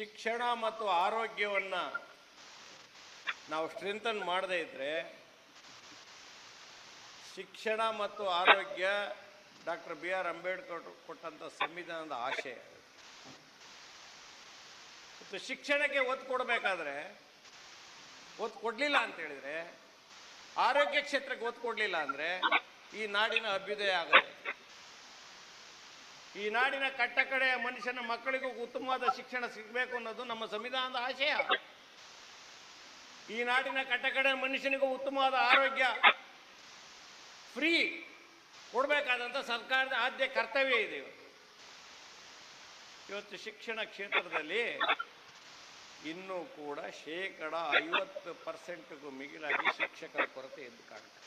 ಶಿಕ್ಷಣ ಮತ್ತು ಆರೋಗ್ಯವನ್ನು ನಾವು ಸ್ಟ್ರೆಂಥನ್ ಮಾಡದೇ ಇದ್ದರೆ ಶಿಕ್ಷಣ ಮತ್ತು ಆರೋಗ್ಯ ಡಾಕ್ಟರ್ ಬಿ ಆರ್ ಅಂಬೇಡ್ಕರ್ ಕೊಟ್ಟಂಥ ಸಂವಿಧಾನದ ಆಶಯ. ಮತ್ತು ಶಿಕ್ಷಣಕ್ಕೆ ಒತ್ತು ಕೊಡಬೇಕಾದ್ರೆ ಒತ್ತು ಕೊಡಲಿಲ್ಲ ಅಂತ ಹೇಳಿದರೆ, ಆರೋಗ್ಯ ಕ್ಷೇತ್ರಕ್ಕೆ ಒತ್ತು ಕೊಡಲಿಲ್ಲ ಅಂದರೆ ಈ ನಾಡಿನ ಅಭ್ಯುದಯ ಆಗುತ್ತೆ. ಈ ನಾಡಿನ ಕಟ್ಟ ಕಡೆಯ ಮನುಷ್ಯನ ಮಕ್ಕಳಿಗೂ ಉತ್ತಮವಾದ ಶಿಕ್ಷಣ ಸಿಗಬೇಕು ಅನ್ನೋದು ನಮ್ಮ ಸಂವಿಧಾನದ ಆಶಯ. ಈ ನಾಡಿನ ಕಟ್ಟಕಡೆ ಮನುಷ್ಯನಿಗೂ ಉತ್ತಮವಾದ ಆರೋಗ್ಯ ಫ್ರೀ ಕೊಡಬೇಕಾದಂಥ ಸರ್ಕಾರದ ಆದ್ಯ ಕರ್ತವ್ಯ ಇದೆ ಇವತ್ತು ಶಿಕ್ಷಣ ಕ್ಷೇತ್ರದಲ್ಲಿ ಇನ್ನೂ ಕೂಡ ಶೇಕಡ ಐವತ್ತು ಪರ್ಸೆಂಟ್ಗೂ ಮಿಗಿಲಾಗಿ ಶಿಕ್ಷಕರ ಕೊರತೆ ಎದ್ದು ಕಾಣುತ್ತೆ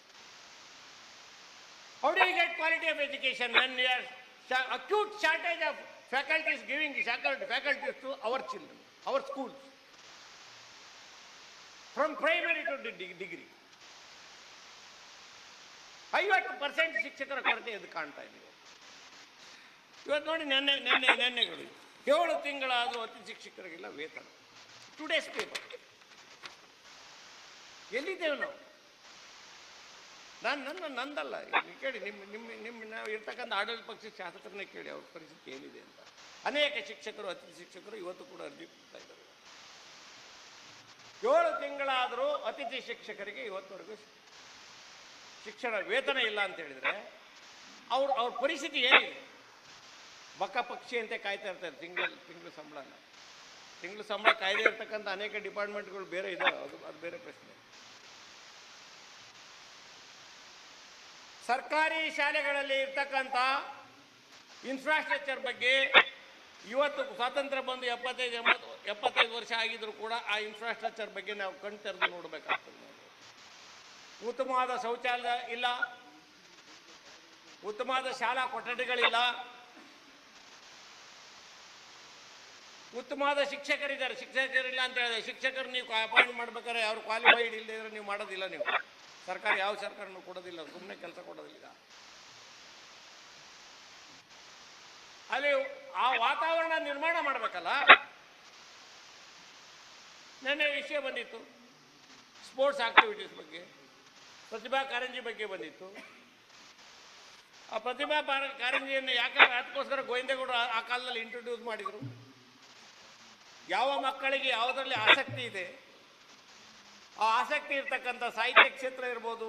how do get quality of education are sha- acute shortage of faculties giving faculties to our children, our schools? From primary to de- de- degree. ಐವತ್ತು ಪರ್ಸೆಂಟ್ ಶಿಕ್ಷಕರ ಕೊರತೆ ಇದು ಕಾಣ್ತಾ ಇದೀವಿ ಇವತ್ತು ನೋಡಿ ನೆನ್ನೆ ನೆನ್ನೆ ನೆನ್ನೆಗಳು ಏಳು ತಿಂಗಳಾದರೂ ಅತಿ ಶಿಕ್ಷಕರಿಗೆಲ್ಲ ವೇತನ ಟುಡೇಸ್ ಪೇಪರ್ ಎಲ್ಲಿದ್ದೇವೆ ನಾವು ನಾನು ನನ್ನ ನಂದಲ್ಲ. ಕೇಳಿ ನಿಮ್ಮ ನಿಮ್ಮ ನಿಮ್ಮ ನಾವು ಇರ್ತಕ್ಕಂಥ ಆಡಳಿತ ಪಕ್ಷದ ಶಾಸಕರನ್ನೇ ಕೇಳಿ ಅವ್ರ ಪರಿಸ್ಥಿತಿ ಏನಿದೆ ಅಂತ. ಅನೇಕ ಶಿಕ್ಷಕರು, ಅತಿಥಿ ಶಿಕ್ಷಕರು ಇವತ್ತು ಕೂಡ ಅರ್ಜಿ ಕೊಡ್ತಾ ಇದ್ದಾರೆ. ಏಳು ತಿಂಗಳಾದರೂ ಅತಿಥಿ ಶಿಕ್ಷಕರಿಗೆ ಇವತ್ತವರೆಗೂ ಶಿಕ್ಷಣ ವೇತನ ಇಲ್ಲ ಅಂತ ಹೇಳಿದ್ರೆ ಅವ್ರ ಅವ್ರ ಪರಿಸ್ಥಿತಿ ಏನಿದೆ? ಬಕ್ಕ ಪಕ್ಷಿ ಅಂತ ಕಾಯ್ತಾ ಇರ್ತಾರೆ, ತಿಂಗಳ ತಿಂಗಳ ಸಂಬಳನ. ತಿಂಗಳ ಸಂಬಳ ಕಾಯ್ದೆ ಇರ್ತಕ್ಕಂಥ ಅನೇಕ ಡಿಪಾರ್ಟ್ಮೆಂಟ್ಗಳು ಬೇರೆ ಇದೆ ಅದು ಅದು ಬೇರೆ ಪ್ರಶ್ನೆ. ಸರ್ಕಾರಿ ಶಾಲೆಗಳಲ್ಲಿ ಇರ್ತಕ್ಕಂಥ ಇನ್ಫ್ರಾಸ್ಟ್ರಕ್ಚರ್ ಬಗ್ಗೆ ಇವತ್ತು ಸ್ವಾತಂತ್ರ್ಯ ಬಂದು ಎಪ್ಪತ್ತೈದು ಎಂಬತ್ತು, ಎಪ್ಪತ್ತೈದು ವರ್ಷ ಆಗಿದ್ರು ಕೂಡ ಆ ಇನ್ಫ್ರಾಸ್ಟ್ರಕ್ಚರ್ ಬಗ್ಗೆ ನಾವು ಕಣ್ ತೆರೆದು ನೋಡಬೇಕಾಗ್ತದೆ. ಉತ್ತಮವಾದ ಶೌಚಾಲಯ ಇಲ್ಲ. ಉತ್ತಮವಾದ ಶಾಲಾ ಕೊಠಡಿಗಳಿಲ್ಲ. ಉತ್ತಮವಾದ ಶಿಕ್ಷಕರಿದ್ದಾರೆ. ಶಿಕ್ಷಕರಿಲ್ಲ ಅಂತ ಹೇಳಿದ್ರೆ ಶಿಕ್ಷಕರು ನೀವು ಅಪಾಯಿಂಟ್ ಮಾಡ್ಬೇಕಾದ್ರೆ ಅವ್ರು ಕ್ವಾಲಿಫೈಡ್ ಇಲ್ಲದಿದ್ರೆ ನೀವು ಮಾಡೋದಿಲ್ಲ ನೀವು. ಸರ್ಕಾರ ಯಾವ ಸರ್ಕಾರನೂ ಕೊಡೋದಿಲ್ಲ ಸುಮ್ಮನೆ ಕೆಲಸ ಕೊಡೋದಿಲ್ಲ ಅಲ್ಲಿ ಆ ವಾತಾವರಣ ನಿರ್ಮಾಣ ಮಾಡಬೇಕಲ್ಲ? ನೆನ್ನೆ ವಿಷಯ ಬಂದಿತ್ತು. ಸ್ಪೋರ್ಟ್ಸ್ ಆಕ್ಟಿವಿಟೀಸ್ ಬಗ್ಗೆ, ಪ್ರತಿಭಾ ಕಾರಂಜಿ ಬಗ್ಗೆ ಬಂದಿತ್ತು. ಆ ಪ್ರತಿಭಾ ಪಾರ- ಕಾರಂಜಿಯನ್ನು ಯಾಕೆ ಅದಕ್ಕೋಸ್ಕರ ಗೋವಿಂದೇಗೌಡರು ಆ ಕಾಲದಲ್ಲಿ ಇಂಟ್ರೊಡ್ಯೂಸ್ ಮಾಡಿದರು. ಯಾವ ಮಕ್ಕಳಿಗೆ ಯಾವುದರಲ್ಲಿ ಆಸಕ್ತಿ ಇದೆ? ಆ ಆಸಕ್ತಿ ಇರ್ತಕ್ಕಂಥ ಸಾಹಿತ್ಯ ಕ್ಷೇತ್ರ ಇರ್ಬೋದು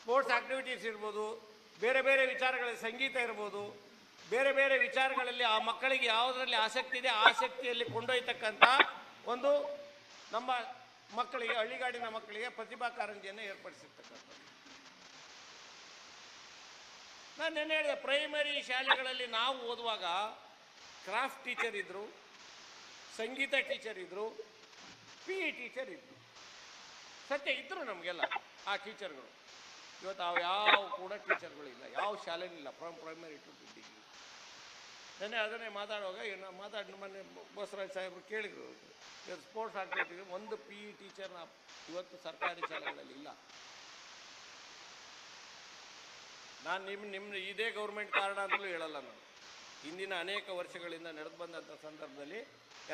ಸ್ಪೋರ್ಟ್ಸ್ ಆಕ್ಟಿವಿಟೀಸ್ ಇರ್ಬೋದು, ಬೇರೆ ಬೇರೆ ವಿಚಾರಗಳಲ್ಲಿ ಸಂಗೀತ ಇರ್ಬೋದು, ಬೇರೆ ಬೇರೆ ವಿಚಾರಗಳಲ್ಲಿ ಆ ಮಕ್ಕಳಿಗೆ ಯಾವುದರಲ್ಲಿ ಆಸಕ್ತಿ ಇದೆ ಆಸಕ್ತಿಯಲ್ಲಿ ಕೊಂಡೊಯ್ತಕ್ಕಂಥ ಒಂದು ನಮ್ಮ ಮಕ್ಕಳಿಗೆ, ಹಳ್ಳಿಗಾಡಿನ ಮಕ್ಕಳಿಗೆ ಪ್ರತಿಭಾ ಕಾರಂಜಿಯನ್ನು ಏರ್ಪಡಿಸಿರ್ತಕ್ಕಂಥ ನಾನು ನೆನ್ನೆ ಹೇಳಿದೆ ಪ್ರೈಮರಿ ಶಾಲೆಗಳಲ್ಲಿ ನಾವು ಓದುವಾಗ ಕ್ರಾಫ್ಟ್ ಟೀಚರ್ ಇದ್ದರು ಸಂಗೀತ ಟೀಚರ್ ಇದ್ದರು ಪಿ ಇ ಟೀಚರ್ ಇದ್ದರು ಸತ್ಯ ಇದ್ದರು ನಮಗೆಲ್ಲ ಆ ಟೀಚರ್ಗಳು. ಇವತ್ತು ಅವು ಯಾವ ಕೂಡ ಟೀಚರ್ಗಳು ಇಲ್ಲ ಯಾವ ಶಾಲೆನಿಲ್ಲ ಫ್ರಮ್ ಪ್ರೈಮರಿ ಟು ಡಿಗ್ರಿ ನೆನ್ನೆ ಅದನ್ನೇ ಮಾತಾಡುವಾಗ ಏನು ಮಾತಾಡಿ, ಮೊನ್ನೆ ಬಸವರಾಜ್ ಸಾಹೇಬರು ಕೇಳಿದರು, ಇವತ್ತು ಸ್ಪೋರ್ಟ್ಸ್ ಆಗ್ತಿದ್ದೀವಿ ಒಂದು ಪಿ ಇ ಟೀಚರ್ನ ಇವತ್ತು ಸರ್ಕಾರಿ ಶಾಲೆಗಳಲ್ಲಿ ಇಲ್ಲ. ನಾನು ನಿಮ್ಮ ನಿಮ್ಮ ಇದೇ ಗೌರ್ಮೆಂಟ್ ಕಾರಣ ಅಂತಲೂ ಹೇಳಲ್ಲ ನಾನು. ಹಿಂದಿನ ಅನೇಕ ವರ್ಷಗಳಿಂದ ನಡೆದು ಬಂದಂಥ ಸಂದರ್ಭದಲ್ಲಿ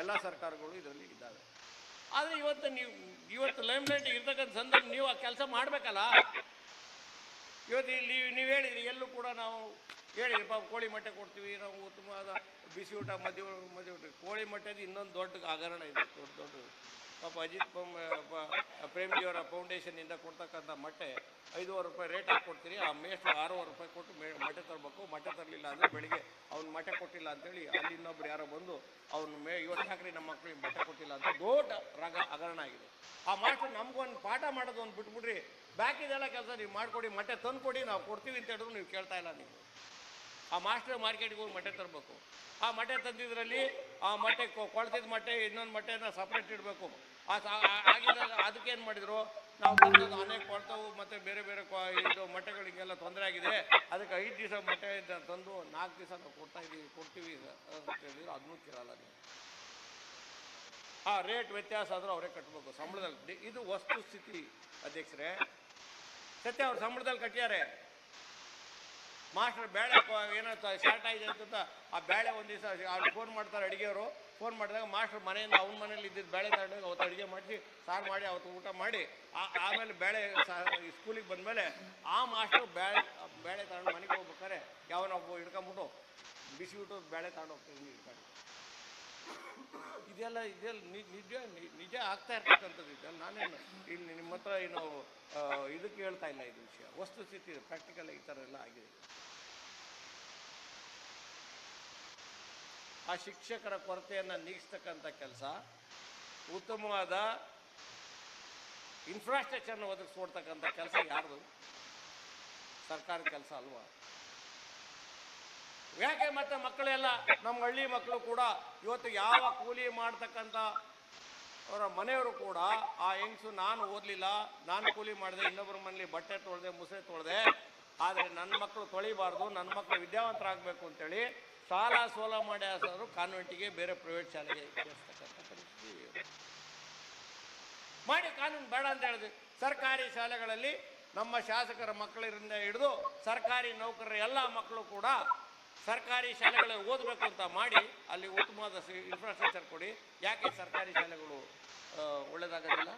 ಎಲ್ಲ ಸರ್ಕಾರಗಳು ಇದರಲ್ಲಿ ಇದ್ದಾವೆ. ಆದರೆ ಇವತ್ತು ನೀವು, ಇವತ್ತು ಲೈಮ್ಲೈಟ್ ಇರ್ತಕ್ಕಂಥ ಸಂದರ್ಭ ನೀವು ಆ ಕೆಲಸ ಮಾಡಬೇಕಲ್ಲ? ಇವತ್ತು ಇಲ್ಲಿ ನೀವು ಹೇಳಿದ್ರಿ, ಎಲ್ಲೂ ಕೂಡ ನಾವು ಹೇಳಿದ್ರಿ ಪಾಪ ಕೋಳಿ ಮೊಟ್ಟೆ ಕೊಡ್ತೀವಿ, ನಾವು ಉತ್ತಮವಾದ ಬಿಸಿ ಊಟ ಮದ್ಯ ಮದ್ಯ ಊಟ. ಕೋಳಿ ಮೊಟ್ಟೆದು ಇನ್ನೊಂದು ದೊಡ್ಡ ಹಗರಣ ಇದೆ, ದೊಡ್ಡ ದೊಡ್ಡ. ಪಾಪ ಅಜಿತ್ ಪ್ರೇಮ್ಜಿಯವರ ಫೌಂಡೇಶನಿಂದ ಕೊಡ್ತಕ್ಕಂಥ ಮೊಟ್ಟೆ ಐದೂವರೆ ರೂಪಾಯಿ ರೇಟಾಗಿ ಕೊಡ್ತೀರಿ ಆ ಮೇಷ್ಟು ಆರೂವರೆ ರೂಪಾಯಿ ಕೊಟ್ಟು ಮೇ ಮೊಟ್ಟೆ ತರಬೇಕು. ಮಠ ತರಲಿಲ್ಲ ಅಂದರೆ ಬೆಳಿಗ್ಗೆ ಅವ್ನು ಮಠ ಕೊಟ್ಟಿಲ್ಲ ಅಂತೇಳಿ ಅಲ್ಲಿ ಇನ್ನೊಬ್ರು ಯಾರೋ ಬಂದು ಅವ್ನು ಮೇ, ಇವತ್ತು ಹಾಕ್ರಿ ನಮ್ಮ ಮಕ್ಕಳಿಗೆ ಮೊಟ್ಟೆ ಕೊಟ್ಟಿಲ್ಲ ಅಂತ ದೊಡ್ಡ ರಗ ಹಗರಣ ಆಗಿದೆ. ಆ ಮಾಸ್ಟರ್ ನಮ್ಗೊಂದು ಪಾಠ ಮಾಡೋದು ಒಂದು ಬಿಟ್ಬಿಡ್ರಿ. ಬ್ಯಾಕಿದೆಲ್ಲ ಕೆಲಸ ನೀವು ಮಾಡಿಕೊಡಿ ಮೊಟ್ಟೆ ತಂದು ಕೊಡಿ ನಾವು ಕೊಡ್ತೀವಿ ಅಂತ ಹೇಳಿದ್ರು ನೀವು ಕೇಳ್ತಾ ಇಲ್ಲ ನೀವು. ಆ ಮಾಸ್ಟರ್ ಮಾರ್ಕೆಟ್ಗೆ ಹೋಗಿ ಮೊಟ್ಟೆ ತರಬೇಕು. ಆ ಮೊಟ್ಟೆ ತಂದಿದ್ರಲ್ಲಿ ಆ ಮೊಟ್ಟೆ ಕೊಳ್ತಿದ್ದ ಮೊಟ್ಟೆ ಇನ್ನೊಂದು ಮೊಟ್ಟೆನ ಸಪ್ರೇಟ್ ಇಡಬೇಕು. ಆ ಆಗಿದ್ದಾಗ ಅದಕ್ಕೆ ಏನು ಮಾಡಿದ್ರು? ನಾವು ಬಂದದ್ದು ಅನೇಕ ಕೊಳ್ತಾವು ಮತ್ತು ಬೇರೆ ಬೇರೆ ಇದು ಮೊಟ್ಟೆಗಳಿಗೆಲ್ಲ ತೊಂದರೆ ಆಗಿದೆ. ಅದಕ್ಕೆ ಐದು ದಿವಸ ಮೊಟ್ಟೆ ತಂದು ನಾಲ್ಕು ದಿವಸ ನಾವು ಕೊಡ್ತಾ ಇದ್ದೀವಿ ಕೊಡ್ತೀವಿ ಅಂತ ಹೇಳಿದ್ರು. ಅದನ್ನೂ ಕೇಳಲ್ಲ ನೀವು. ಆ ರೇಟ್ ವ್ಯತ್ಯಾಸ ಆದರೂ ಅವರೇ ಕಟ್ಟಬೇಕು ಸಂಬಳದಲ್ಲಿ. ಇದು ವಸ್ತು ಸ್ಥಿತಿ, ಅಧ್ಯಕ್ಷರೇ. ಸತ್ಯ, ಅವ್ರು ಸಂಬಳದಲ್ಲಿ ಕಟ್ಟಿದ್ದಾರೆ. ಮಾಸ್ಟರ್ ಬೇಳೆ ಏನೋ ಶಾರ್ಟ್ ಆಗಿದೆ ಅಂತ ಆ ಬೇಳೆ ಒಂದು ದಿವಸ ಅವ್ರು ಫೋನ್ ಮಾಡ್ತಾರೆ ಅಡುಗೆಯವರು. ಫೋನ್ ಮಾಡಿದಾಗ ಮಾಸ್ಟರ್ ಮನೆಯಿಂದ ಅವ್ನ ಮನೇಲಿ ಇದ್ದಿದ್ದು ಬೇಳೆ ತಗೊಂಡು ಅವತ್ತು ಅಡುಗೆ ಮಾಡಿಸಿ, ಸಾರು ಮಾಡಿ, ಅವತ್ತು ಊಟ ಮಾಡಿ ಆಮೇಲೆ ಬೇಳೆ ಸ್ಕೂಲಿಗೆ ಬಂದಮೇಲೆ ಆ ಮಾಸ್ಟರ್ ಬೇಳೆ ಬೇಳೆ ತಗೊಂಡು ಮನೆಗೆ ಹೋಗ್ಬೇಕಾರೆ ಯಾವನೊಬ್ಬ ಹಿಡ್ಕೊಂಬಿಟ್ಟು ಬಿಸಿ ಊಟ ಬೇಳೆ ತಗೊಂಡು ಹೋಗ್ತೀನಿ ಹಿಡ್ಕೊಂಡು. ಇದೆಲ್ಲ ಇದೆಲ್ಲ ನಿಜ ನಿಜ ಆಗ್ತಾ ಇರ್ತಕ್ಕಂಥದ್ದು ಇದೆಲ್ಲ ನಾನೇನು ಇಲ್ಲಿ ನಿಮ್ಮ ಹತ್ರ ಏನು ಇದಕ್ಕೆ ಹೇಳ್ತಾ ಇಲ್ಲ ಇದು ವಿಷಯ. ವಸ್ತುಸ್ಥಿತಿ ಪ್ರಾಕ್ಟಿಕಲ್ ಈ ಥರ ಎಲ್ಲ ಆಗಿದೆ. ಆ ಶಿಕ್ಷಕರ ಕೊರತೆಯನ್ನು ನೀಗಿಸ್ತಕ್ಕಂಥ ಕೆಲಸ, ಉತ್ತಮವಾದ ಇನ್ಫ್ರಾಸ್ಟ್ರಕ್ಚರ್ನ ಒದಗಿಸ್ಕೊಡ್ತಕ್ಕಂಥ ಕೆಲಸ ಯಾರ್ದು? ಸರ್ಕಾರ ಕೆಲಸ ಅಲ್ವಾ? ಯಾಕೆ ಮತ್ತೆ ಮಕ್ಕಳೆಲ್ಲ ನಮ್ಮ ಹಳ್ಳಿ ಮಕ್ಕಳು ಕೂಡ ಇವತ್ತು ಯಾವ ಕೂಲಿ ಮಾಡ್ತಕ್ಕಂಥ ಅವರ ಮನೆಯವರು ಕೂಡ, ಆ ಹೆಂಗಸು ನಾನು ಓದಲಿಲ್ಲ, ನಾನು ಕೂಲಿ ಮಾಡಿದೆ ಇನ್ನೊಬ್ಬರ ಮನೇಲಿ ಬಟ್ಟೆ ತೊಳೆದೆ ಮುಸೆ ತೊಳೆದೆ, ಆದರೆ ನನ್ನ ಮಕ್ಕಳು ತೊಳಿಬಾರ್ದು ನನ್ನ ಮಕ್ಕಳು ವಿದ್ಯಾವಂತರಾಗಬೇಕು ಅಂತೇಳಿ ಸಾಲ ಸೋಲ ಮಾಡಿ ಆಸರು ಕಾನ್ವೆಂಟಿಗೆ ಬೇರೆ ಪ್ರೈವೇಟ್ ಶಾಲೆಗೆ. ಮಾಡಿ ಕಾನೂನು ಬೇಡ ಅಂತ ಹೇಳಿದ್ವಿ. ಸರ್ಕಾರಿ ಶಾಲೆಗಳಲ್ಲಿ ನಮ್ಮ ಶಾಸಕರ ಮಕ್ಕಳಿಂದ ಹಿಡಿದು ಸರ್ಕಾರಿ ನೌಕರರ ಎಲ್ಲ ಮಕ್ಕಳು ಕೂಡ ಸರ್ಕಾರಿ ಶಾಲೆಗಳಲ್ಲಿ ಓದಬೇಕು ಅಂತ ಮಾಡಿ ಅಲ್ಲಿ ಉತ್ತಮವಾದ ಇನ್ಫ್ರಾಸ್ಟ್ರಕ್ಚರ್ ಕೊಡಿ. ಯಾಕೆ ಸರ್ಕಾರಿ ಶಾಲೆಗಳು ಒಳ್ಳೆಯದಾಗೋದಿಲ್ಲ